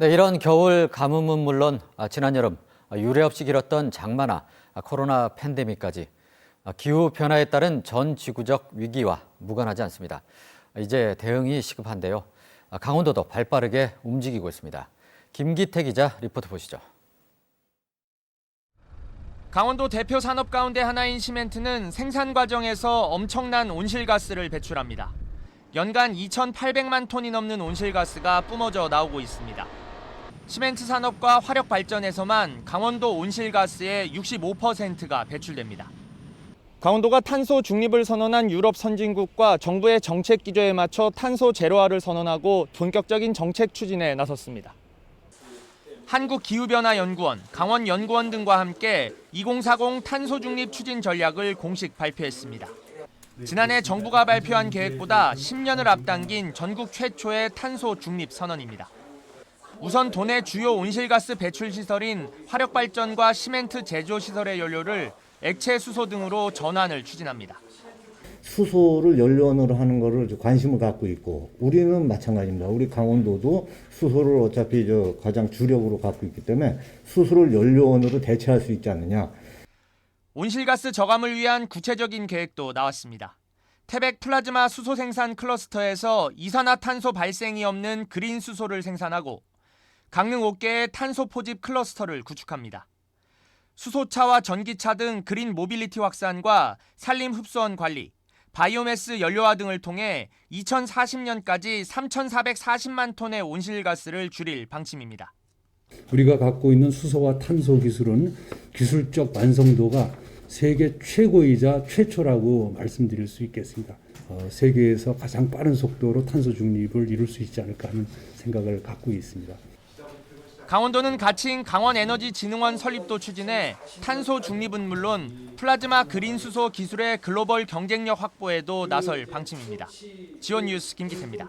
네, 이런 겨울 가뭄은 물론 아, 지난 여름 아, 유례 없이 길었던 장마나 아, 코로나 팬데믹까지 아, 기후 변화에 따른 전 지구적 위기와 무관하지 않습니다. 아, 이제 대응이 시급한데요. 아, 강원도도 발빠르게 움직이고 있습니다. 김기태 기자 리포트 보시죠. 강원도 대표 산업 가운데 하나인 시멘트는 생산 과정에서 엄청난 온실가스를 배출합니다. 연간 2,800만 톤이 넘는 온실가스가 뿜어져 나오고 있습니다. 시멘트 산업과 화력 발전에서만 강원도 온실가스의 65%가 배출됩니다. 강원도가 탄소 중립을 선언한 유럽 선진국과 정부의 정책 기조에 맞춰 탄소 제로화를 선언하고 본격적인 정책 추진에 나섰습니다. 한국기후변화연구원, 강원연구원 등과 함께 2040 탄소 중립 추진 전략을 공식 발표했습니다. 지난해 정부가 발표한 계획보다 10년을 앞당긴 전국 최초의 탄소 중립 선언입니다. 우선 도내 주요 온실가스 배출 시설인 화력 발전과 시멘트 제조 시설의 연료를 액체 수소 등으로 전환을 추진합니다. 수소를 연료원으로 하는 거를 관심을 갖고 있고 우리는 마찬가지입니다. 우리 강원도도 수소를 어차피 저 가장 주력으로 갖고 있기 때문에 수소를 연료원으로 대체할 수 있지 않느냐. 온실가스 저감을 위한 구체적인 계획도 나왔습니다. 태백 플라즈마 수소 생산 클러스터에서 이산화탄소 발생이 없는 그린 수소를 생산하고 강릉 5개의 탄소 포집 클러스터를 구축합니다. 수소차와 전기차 등 그린 모빌리티 확산과 산림 흡수원 관리, 바이오매스 연료화 등을 통해 2040년까지 3,440만 톤의 온실가스를 줄일 방침입니다. 우리가 갖고 있는 수소와 탄소 기술은 기술적 완성도가 세계 최고이자 최초라고 말씀드릴 수 있겠습니다. 어, 세계에서 가장 빠른 속도로 탄소 중립을 이룰 수 있지 않을까 하는 생각을 갖고 있습니다. 강원도는 가칭 강원에너지진흥원 설립도 추진해 탄소 중립은 물론 플라즈마 그린 수소 기술의 글로벌 경쟁력 확보에도 나설 방침입니다. 지원 뉴스 김기태입니다.